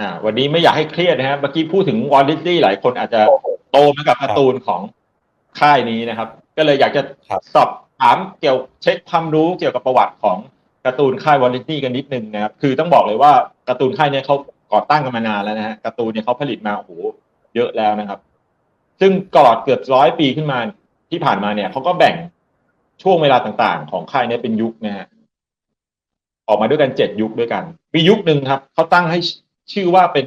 อ่า วันนี้ไม่อยากให้เครียดนะฮะเมื่อกี้พูดถึงวอลดิสนีย์หลายคนอาจจะโตมากับการ์ตูนของค่ายนี้นะครับ ก็เลยอยากจะครับสอบถามเกี่ยวเช็คความรู้เกี่ยวกับประวัติของการ์ตูนค่ายวอลดิสนีย์กันนิดนึงนะครับ คือต้องบอกเลยว่าการ์ตูนค่ายเนี้เขาก่อตั้งกันมานานแล้วนะฮะการ์ตูนเนี่ยเขาผลิตมาโอ้โหเยอะแล้วนะครับ ซึ่งกอดเกือบร้อยปีขึ้นมาที่ผ่านมาเนี่ยเขาก็แบ่งช่วงเวลาต่างๆ ของค่ายเนี้เป็นยุคนะฮะออกมาด้วยกันเจ็ดยุคด้วยกัน มียุคหนึ่งครับเขาตั้งให้ ชื่อว่าเป็น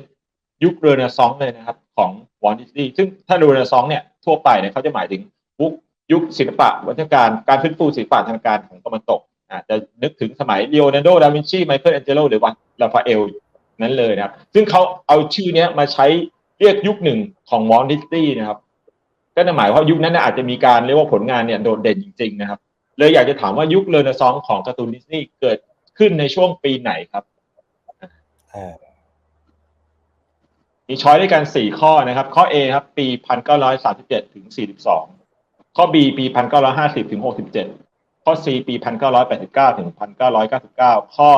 ยุคเรเนซองส์เลยนะครับ ของวอลดิสนีย์ซึ่งถ้าเรเนซองส์เนี่ยทั่วไปเนี่ยเขาจะหมายถึงยุคยุคศิลปะวัฒนการการฟื้นฟูศิลปะทางการของตะวันตกอาจจะนึกถึงสมัยเลโอนาร์โด ดาวินชีไมเคิลแองเจโลหรือว่าลาฟาเอลนั้นเลยนะครับ ซึ่งเขาเอาชื่อเนี้ยมาใช้เรียกยุคหนึ่งของวอลดิสนีย์นะครับก็จะหมายว่ายุคนั้นอาจจะมีการเรียกว่าผลงานเนี่ยโดดเด่นจริงๆนะครับ เลยอยากจะถามว่ายุคเรเนซองส์ของการ์ตูนดิสนีย์เกิดขึ้นในช่วงปีไหนครับอ่า มีช้อยด้วยกันสี่ข้อนะครับ ข้อ A ครับ ปีพันเก้าร้อยสามสิบเจ็ดถึงสี่สิบสองข้อ B ปีพันเก้าร้อยห้าสิบถึงหกสิบเจ็ดข้อ C ปีพันเก้าร้อยแปดสิบเก้าถึงพันเก้าร้อยเก้าสิบเก้าข้อ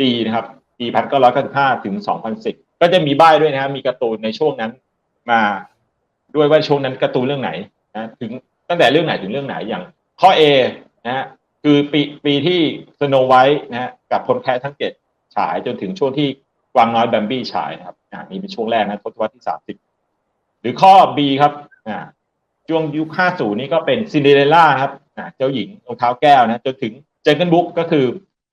D นะครับ ปีพันเก้าร้อยเก้าสิบห้าถึงสองพันสิบก็จะมีใบ้ด้วยนะครับ มีการ์ตูนในช่วงนั้นมาด้วยว่าช่วงนั้นการ์ตูนเรื่องไหนนะถึงตั้งแต่เรื่องไหนถึงเรื่องไหนอย่าง ข้อ A นะฮะคือปีปีที่สโนไวท์นะฮะกับคนแพ้ทั้งเจ็ดฉายจนถึงช่วงที่ วางน้อยแบมบี้ฉายนะครับอ่านี่เป็นช่วงแรกนะทศวรรษที่สามสิบหรือข้อ B ครับอ่าช่วงยุค50นี่ก็เป็นซินเดอเรลล่าครับอ่าเจ้าหญิงรองเท้าแก้วนะจนถึงเจนเกิลบุ๊กก็คือ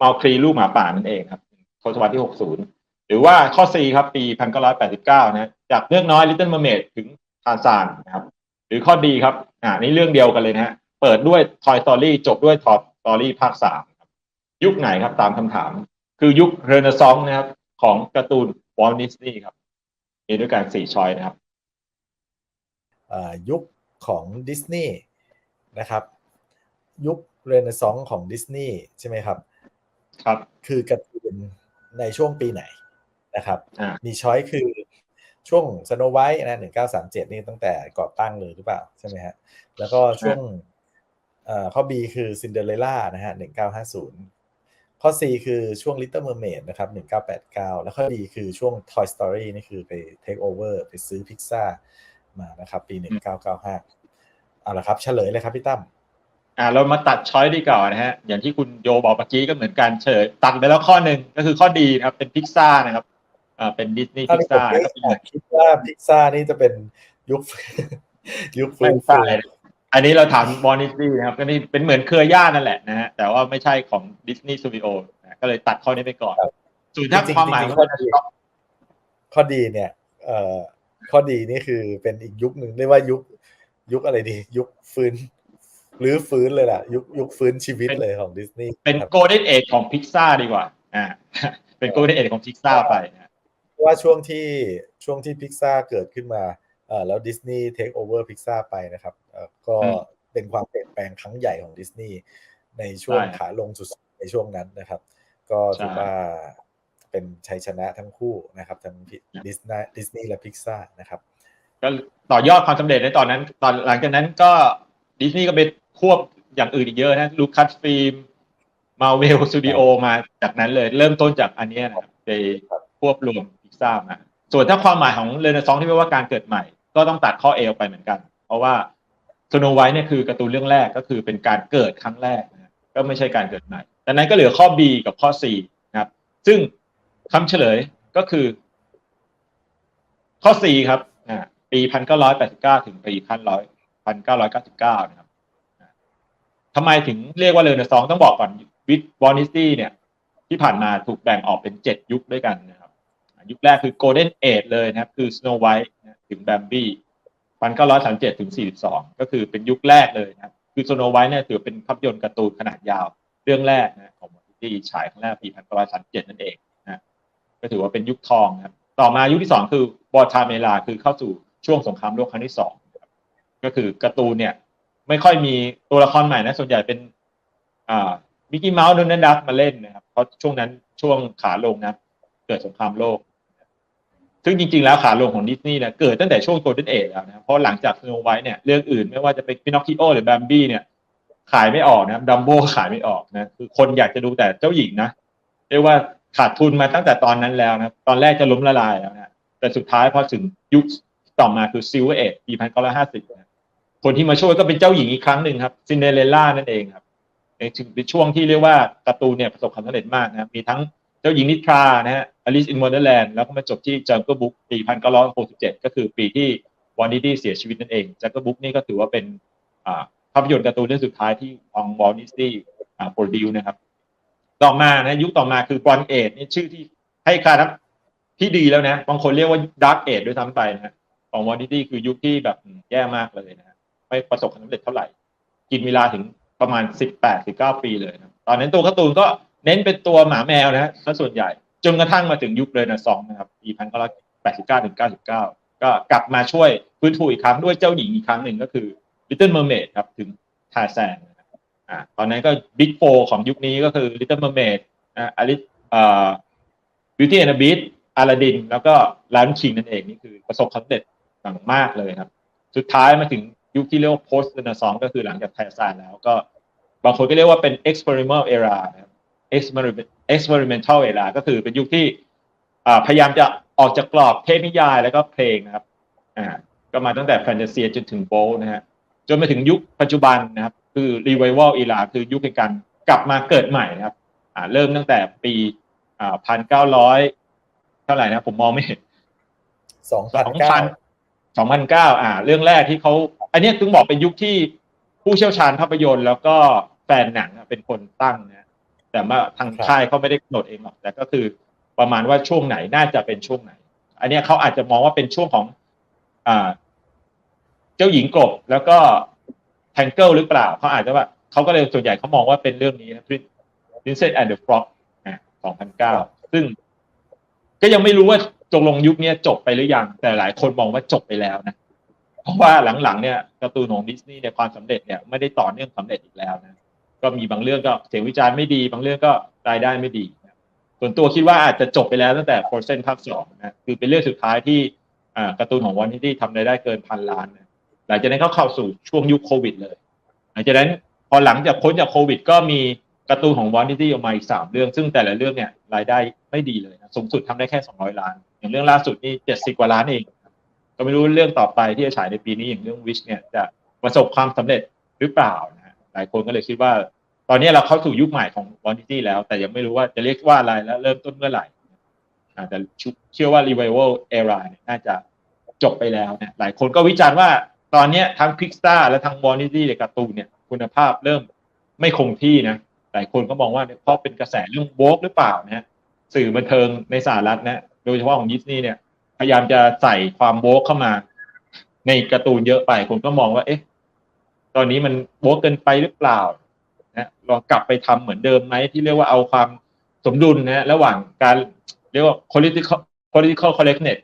มาครีลูกหมาป่านั่นเองครับทศวรรษที่60หรือว่าข้อ C ครับ ปี1989นะจากเรื่องน้อย Little Mermaid ถึงทานซานนะครับ หรือข้อดีครับ อ่านี่เรื่องเดียวกันเลยนะฮะเปิดด้วย Toy Story จบด้วย Toy Story ภาคสามยุคไหนครับตามคำถาม คือยุคเรเนซองส์นะครับ ของการ์ตูนวอลดิสนีย์ครับ มีด้วยกันสี่ชอยนะครับอ่ายุคของดิสนีย์นะครับ ยุคเรเนซองส์ของดิสนีย์ใช่ไหมครับ ครับคือการ์ตูนในช่วงปีไหนนะครับอ่ามีช้อยคือช่วงสโนไวท์นะหนึ่งเก้าสามเจ็ดนี่ตั้งแต่ก่อตั้งเลยหรือเปล่าใช่ไหมฮะแล้วก็ช่วงเอ่อข้อ B คือซินเดอเรลล่านะฮะหนึ่งเก้าห้าศูนย์ ข้อ C คือช่วง Little Mermaid นะครับหนึ่งเก้าแปดเก้าแล้วข้อ D คือช่วง Toy Story นี่คือไป take over ไปซื้อพิกซ่ามานะครับ ปีหนึ่งเก้าเก้าห้าเอาละครับ เฉลยเลยครับพี่ตั้มอ่าเรามาตัดช้อยดีก่อนนะฮะ อย่างที่คุณโยบอกเมื่อกี้ก็เหมือนกันเฉยตัดไปแล้วข้อหนึ่งก็คือข้อดีนะครับ เป็นพิกซ่านะครับ อ่าเป็นดิสนีย์พิกซ่าแล้วก็เป็นคิดว่าพิกซ่านี่จะเป็นยุคยุคฟื้ไม่นฟูใช่ อันนี้เราถามบอลดิสนีย์นะครับก็นี่เป็นเหมือนเครือญาตินั่นแหละนะฮะแต่ว่าไม่ใช่ของดิสนีย์สตูดิโอนะก็เลยตัดข้อนี้ไปก่อนส่วนถ้าความหมายของข้อดีข้อดีเนี่ย เอ่อข้อดีนี่คือเป็นอีกยุคหนึ่งเรียกว่ายุค ยุคอะไรดี ยุคฟื้นหรือฟื้นเลยล่ะ ยุคยุคฟื้นชีวิตเลยของดิสนีย์เป็นครับโกลเด้นเอจของพิกซ่าดีกว่า อ่า เป็นโกลเด้นเอจของพิกซ่าไปนะเพราะว่าช่วงที่ช่วงที่พิกซ่าเกิดขึ้นมาเอ่อแล้วดิสนีย์เทคโอเวอร์พิกซ่าไปนะครับ เอ่อก็เป็นความเปลี่ยนแปลงครั้งใหญ่ของดิสนีย์ในช่วงขาลงสุดในช่วงนั้นนะครับ ก็ถือว่าเป็นชัยชนะทั้งคู่นะครับ ทั้งดิสนีย์ดิสนีย์และพิกซ่านะครับก็ต่อยอดความสำเร็จในตอนนั้น ตอนหลังจากนั้นก็ดิสนีย์ก็ไปควบอย่างอื่นอีกเยอะนะลูคัสฟิล์มมาเวลสตูดิโอมาจากนั้นเลย เริ่มต้นจากอันเนี้ยนะครับไปควบรวมพิกซ่ามาส่วนถ้าความหมายของเรเนซองส์ที่แปลว่าการเกิดใหม่ ก็ต้องตัดข้อเอออกไปเหมือนกัน เพราะว่าส โนไวท์เนี่ยคือการ์ตูนเรื่องแรกก็คือเป็นการเกิดครั้งแรกนะก็ไม่ใช่การเกิดใหม่ดังนั้นก็เหลือข้อ B กับข้อ C นะครับ ซึ่งคำเฉลยก็คือ ข้อ C ครับปีพันเก้าร้อยแปดสิบเก้าถึงปีพันร้อยพันเก้าร้อยเก้าสิบเก้านะครับทำไมถึงเรียกว่าเรเนซองส์ต้องบอกก่อนวิดวอนิสตี้เนี่ย ที่ผ่านมาถูกแบ่งออกเป็นเจ็ดยุคด้วยกันนะครับ ยุคแรกคือ Golden Age เลยนะครับ คือ Snow White นะถึง Bambi พันเก้าร้อยสามเจ็ดถึงสี่สิบสองก็คือเป็นยุคแรกเลยนะครับคือ Snow White เนี่ยถือเป็นภาพยนตร์การ์ตูนขนาดยาวเรื่องแรกนะของมอร์ตี้ฉายครั้งแรกปีพันเก้าร้อยสามเจ็ดนั่นเองนะก็ถือว่าเป็นยุคทองนะครับต่อมายุคที่สองคือบอทาเมลาคือเข้าสู่ช่วงสงครามโลกครั้งที่สองก็คือการ์ตูนเนี่ย ไม่ค่อยมีตัวละครใหม่นะ ส่วนใหญ่เป็นอ่ามิกกี้เมาส์โดนัลด์ดักมาเล่นนะครับเพราะช่วงนั้นช่วงขาลงนะเกิดสงครามโลก ซึ่งจริงๆ แล้วขาลงของดิสนีย์เนี่ยเกิดตั้งแต่ช่วงโกลเด้นเอจแล้วนะเพราะหลังจากสโนไวท์เนี่ยเรื่องอื่นไม่ว่าจะเป็นพินอคคิโอหรือแบมบี้เนี่ย ขายไม่ออกนะดัมโบขายไม่ออกนะคือคนอยากจะดูแต่เจ้าหญิงนะเรียกว่าขาดทุนมาตั้งแต่ตอนนั้นแล้วนะตอนแรกจะล้มละลายแล้วนะแต่สุดท้ายพอถึงยุคต่อมาคือซิลเวอร์เอปีพันเก้าร้อยห้าสิบคนที่มาช่วยก็เป็นเจ้าหญิงอีกครั้งหนึ่งครับซินเดอเรลล่านั่นเองครับในช่วงที่เรียกว่าการ์ตูนเนี่ยประสบความสำเร็จมากนะมีทั้งเจ้าหญิงนิทรานะฮะ อลิซอินวอนเดอร์แลนด์แล้วก็มาจบที่จังเกิลบุ๊กปีพันเก้าร้อยหกสิบเจ็ดก็คือปีที่วอนดิตี้เสียชีวิตนั่นเองจังเกิลบุ๊กนี่ก็ถือว่าเป็นภาพยนตร์การ์ตูนเรื่องสุดท้ายที่ของวอลดิสตี้โปรดิวนะครับ ต่อมานะยุคต่อมาคือบอลเอดนี่ชื่อที่ให้ค่านับที่ดีแล้วนะ บางคนเรียกว่าดาร์กเอดด้วยซ้ำไปนะของวอลดิตี้คือยุคที่แบบแย่มากเลยนะไม่ประสบความสำเร็จเท่าไหร่ กินเวลาถึงประมาณสิบแปดสิบเก้าปีเลยนะตอนนั้นตัวการ์ตูนก็เน้นเป็นตัวหมาแมวนะซะส่วนใหญ่ จนกระทั่งมาถึงยุคเรเนซองส์นะครับปีพันเก้าร้อยแปดสิบเก้าถึงเก้าสิบเก้าก็กลับมาช่วยฟื้นฟูอีกครั้งด้วยเจ้าหญิงอีกครั้งหนึ่งก็คือ Little Mermaid ครับถึงทาแซนนะครับอ่าตอนนั้นก็บิ๊กโฟของยุคนี้ก็คือ Little Mermaid นะอลิอ่า Beauty and the Beast อลาดิน แล้วก็ล้านคิงนั่นเองนี่คือประสบความสำเร็จอย่างมากเลยครับ สุดท้ายมาถึงยุคที่เรียกว่า post Renaissance ก็คือหลังจากไทซานแล้วก็บางคนก็เรียกว่าเป็น experimental era นะครับ experimental era ก็คือเป็นยุคที่อ่าพยายามจะออกจากกรอบเทพนิยายแล้วก็เพลงนะครับอ่าก็มาตั้งแต่แฟนตาซีจนถึงโบลนะฮะจนมาถึงยุคปัจจุบันนะครับ คือ revival era คือยุคแห่งการกลับมาเกิดใหม่นะครับอ่าเริ่มตั้งแต่ปีอ่าพันเก้าร้อยเท่าไหร่นะผมมองไม่เห็นสองสพันองเก้าพันสองพันเก้าอ่า เรื่องแรกที่เขาอันเนี้ยถึงบอกเป็นยุคที่ผู้เชี่ยวชาญภาพยนตร์ แล้วก็แฟนหนังอะเป็นคนตั้งนะ แต่ว่าทางค่ายเขาไม่ได้กำหนดเองหรอกแต่ก็คือประมาณว่าช่วงไหนน่าจะเป็นช่วงไหน อันนี้เขาอาจจะมองว่าเป็นช่วงของอ่าเจ้าหญิงกบแล้วก็แทงเกิลหรือเปล่าเขาอาจจะว่าเขาก็เลยส่วนใหญ่เขามองว่าเป็นเรื่องนี้นะ Princess and the Frog อะ2009 ซึ่งก็ยังไม่รู้ว่าตกลงยุคนี้จบไปหรือยัง แต่หลายคนมองว่าจบไปแล้วนะ เพราะว่าหลังๆเนี่ยการ์ตูนของดิสนีย์เนี่ยความสำเร็จเนี่ยไม่ได้ต่อเนื่องสำเร็จอีกแล้วนะ ก็มีบางเรื่องก็เสียงวิจารณ์ไม่ดี บางเรื่องก็รายได้ไม่ดี ส่วนตัวคิดว่าอาจจะจบไปแล้วตั้งแต่ Frozen ภาคสองนะคือเป็นเรื่องสุดท้ายที่การ์ตูนของวันที่ทำรายได้เกินพันล้านนะหลังจากนั้นเขาเข้าสู่ช่วงยุคโควิดเลย หลังจากนั้นพอหลังจากพ้นจากโควิด ก็มีการ์ตูนของวอนที่ออกมาอีกสามเรื่อง ซึ่งแต่ละเรื่องเนี่ยรายได้ไม่ดีเลยนะสูงสุดทำได้แค่สองร้อยล้าน อย่างเรื่องล่าสุดนี่เจ็ดสิบกว่าล้านเอง ก็ไม่รู้เรื่องต่อไปที่จะฉายในปีนี้อย่างเรื่องวิชเนี่ยจะประสบความสำเร็จหรือเปล่านะหลายคนก็เลยคิดว่า ตอนนี้เราเข้าสู่ยุคใหม่ของวอนที่แล้ว แต่ยังไม่รู้ว่าจะเรียกว่าอะไรและเริ่มต้นเมื่อไหร่แต่เชื่อว่า revival era เนี่ยน่าจะจบไปแล้วเนี่ยหลายคนก็วิจารณ์ว่าตอนนี้ทั้ง Pixar และทั้งวอ r นิตี้ในการ์ตูนเนี่ยคุณภาพเริ่มไม่คงที่นะหลายคนก็มองว่าเพราะเป็นกระแสเรื่องโวกหรือเปล่านะสื่อบันเทิงในสหรัฐนะโดยเฉพาะของดิสนีย์เนี่ยพยายามจะใส่ความโวกเข้ามา ในการ์ตูนเยอะไป คนก็มองว่า เอ๊ะ ตอนนี้มันโวกเกินไปหรือเปล่า ลองกลับไปทำเหมือนเดิมไหมที่เรียกว่าเอาความสมดุลนะระหว่างการเรียกว่า political political correctness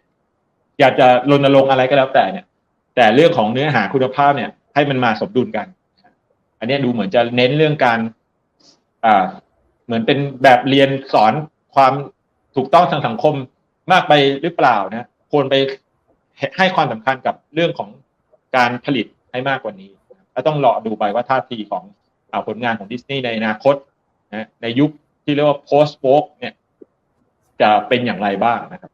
อยากจะรณรงค์อะไรก็แล้วแต่เนี่ย แต่เรื่องของเนื้อหาคุณภาพเนี่ย ให้มันมาสมดุลกัน อันนี้ดูเหมือนจะเน้นเรื่องการอ่าเหมือนเป็นแบบเรียนสอนความถูกต้องทางสังคมมากไปหรือเปล่านะควรไปให้ความสำคัญกับเรื่องของการผลิตให้มากกว่านี้ก็ต้องรอดูไปว่าท่าทีของ ผลงานของดิสนีย์ในอนาคตนะในยุคที่เรียกว่า post woke เนี่ยจะเป็นอย่างไรบ้างนะครับ